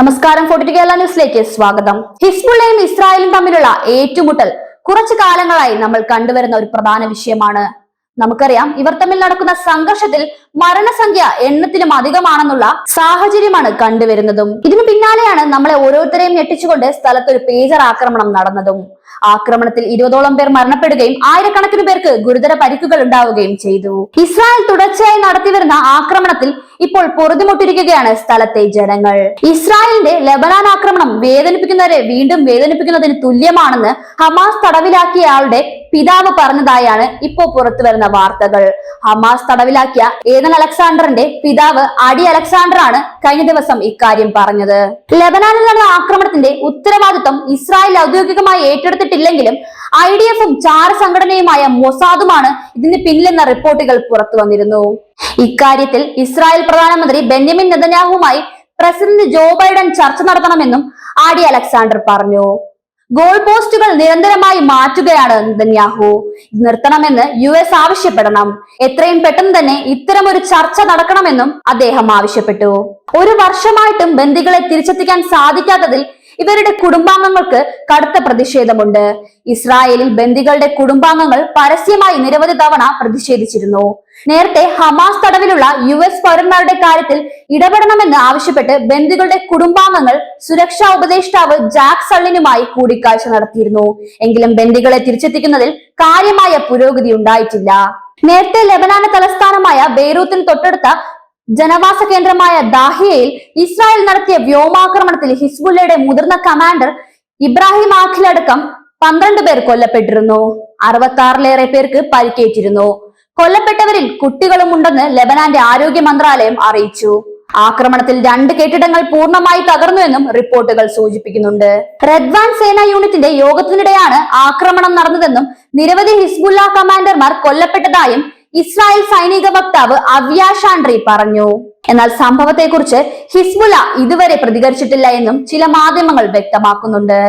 നമസ്കാരം കേരള ന്യൂസിലേക്ക് സ്വാഗതം. ഹിസ്ബുള്ളയും ഇസ്രായേലും തമ്മിലുള്ള ഏറ്റുമുട്ടൽ കുറച്ചു കാലങ്ങളായി നമ്മൾ കണ്ടുവരുന്ന ഒരു പ്രധാന വിഷയമാണ്. നമുക്കറിയാം ഇവർ തമ്മിൽ നടക്കുന്ന സംഘർഷത്തിൽ മരണസംഖ്യ എണ്ണത്തിലും അധികമാണെന്നുള്ള സാഹചര്യമാണ് കണ്ടുവരുന്നതും. ഇതിനു പിന്നാലെയാണ് നമ്മളെ ഓരോരുത്തരെയും ഞെട്ടിച്ചുകൊണ്ട് സ്ഥലത്ത് ഒരു പേജർ ആക്രമണം നടന്നതും. ആക്രമണത്തിൽ ഇരുപതോളം പേർ മരണപ്പെടുകയും ആയിരക്കണക്കിന് പേർക്ക് ഗുരുതര പരിക്കുകൾ ഉണ്ടാവുകയും ചെയ്തു. ഇസ്രായേൽ തുടർച്ചയായി നടത്തിവരുന്ന ആക്രമണത്തിൽ ഇപ്പോൾ പൊറുതിമുട്ടിരിക്കുകയാണ് സ്ഥലത്തെ ജനങ്ങൾ. ഇസ്രായേലിന്റെ ലബനാൻ ആക്രമണം വേദനിപ്പിക്കുന്നവരെ വീണ്ടും വേദനിപ്പിക്കുന്നതിന് തുല്യമാണെന്ന് ഹമാസ് തടവിലാക്കിയ ആളുടെ പിതാവ് പറഞ്ഞതായാണ് ഇപ്പോൾ പുറത്തു വരുന്ന വാർത്തകൾ. ഹമാസ് തടവിലാക്കിയ ഏതൻ അലക്സാണ്ടറിന്റെ പിതാവ് അടി അലക്സാണ്ടർ ആണ് കഴിഞ്ഞ ദിവസം ഇക്കാര്യം പറഞ്ഞത്. ലബനാനിൽ നടന്ന ആക്രമണത്തിന്റെ ഉത്തരവാദിത്വം ഇസ്രായേൽ ഔദ്യോഗികമായി ഏറ്റെടുത്തിട്ടില്ലെങ്കിലും ഐ ഡി എഫും ചാര സംഘടനയുമായ മൊസാദുമാണ് ഇതിന് പിന്നിലെന്ന റിപ്പോർട്ടുകൾ പുറത്തു വന്നിരുന്നു. ഇക്കാര്യത്തിൽ ഇസ്രായേൽ പ്രധാനമന്ത്രി ബെന്യമിൻ നെതന്യാഹുമായി പ്രസിഡന്റ് ജോ ബൈഡൻ ചർച്ച നടത്തണമെന്നും ആടി അലക്സാണ്ടർ പറഞ്ഞു. ഗോൾ പോസ്റ്റുകൾ നിരന്തരമായി മാറ്റുകയാണ് നെതന്യാഹു. നിർത്തണമെന്ന് യു എസ് ആവശ്യപ്പെടണം. എത്രയും പെട്ടെന്ന് തന്നെ ഇത്തരം ഒരു ചർച്ച നടക്കണമെന്നും അദ്ദേഹം ആവശ്യപ്പെട്ടു. ഒരു വർഷമായിട്ടും ബന്ദികളെ തിരിച്ചെത്തിക്കാൻ സാധിക്കാത്തതിൽ ഇവരുടെ കുടുംബാംഗങ്ങൾക്ക് കടുത്ത പ്രതിഷേധമുണ്ട്. ഇസ്രായേലിൽ ബന്ദികളുടെ കുടുംബാംഗങ്ങൾ പരസ്യമായി നിരവധി തവണ പ്രതിഷേധിച്ചിരുന്നു. നേരത്തെ ഹമാസ് തടവിലുള്ള യു എസ് പൗരന്മാരുടെ കാര്യത്തിൽ ഇടപെടണമെന്ന് ആവശ്യപ്പെട്ട് ബന്ദികളുടെ കുടുംബാംഗങ്ങൾ സുരക്ഷാ ഉപദേഷ്ടാവ് ജാക്ക് സള്ളിനുമായി കൂടിക്കാഴ്ച നടത്തിയിരുന്നു. എങ്കിലും ബന്ദികളെ തിരിച്ചെത്തിക്കുന്നതിൽ കാര്യമായ പുരോഗതി ഉണ്ടായിട്ടില്ല. നേരത്തെ ലബനാന തലസ്ഥാനമായ ബെയ്റൂത്തിന് തൊട്ടടുത്ത ജനവാസ കേന്ദ്രമായ ദാഹിയയിൽ ഇസ്രായേൽ നടത്തിയ വ്യോമാക്രമണത്തിൽ ഹിസ്ബുല്ലയുടെ മുതിർന്ന കമാൻഡർ ഇബ്രാഹിം ആഖിലടക്കം പന്ത്രണ്ട് പേർ കൊല്ലപ്പെട്ടിരുന്നു. അറുപത്തി ആറിലേറെ പേർക്ക് പരിക്കേറ്റിരുന്നു. കൊല്ലപ്പെട്ടവരിൽ കുട്ടികളും ഉണ്ടെന്ന് ലബനാന്റെ ആരോഗ്യ മന്ത്രാലയം അറിയിച്ചു. ആക്രമണത്തിൽ രണ്ട് കെട്ടിടങ്ങൾ പൂർണമായി തകർന്നുവെന്നും റിപ്പോർട്ടുകൾ സൂചിപ്പിക്കുന്നുണ്ട്. റെഡ്വാൻ സേനാ യൂണിറ്റിന്റെ യോഗത്തിനിടെയാണ് ആക്രമണം നടന്നതെന്നും നിരവധി ഹിസ്ബുല്ല കമാൻഡർമാർ കൊല്ലപ്പെട്ടതായും ഇസ്രായേൽ സൈനിക വക്താവ് അവ്യ ഷാൻഡ്രി പറഞ്ഞു. എന്നാൽ സംഭവത്തെക്കുറിച്ച് ഹിസ്ബുല ഇതുവരെ പ്രതികരിച്ചിട്ടില്ല എന്നും ചില മാധ്യമങ്ങൾ വ്യക്തമാക്കുന്നുണ്ട്.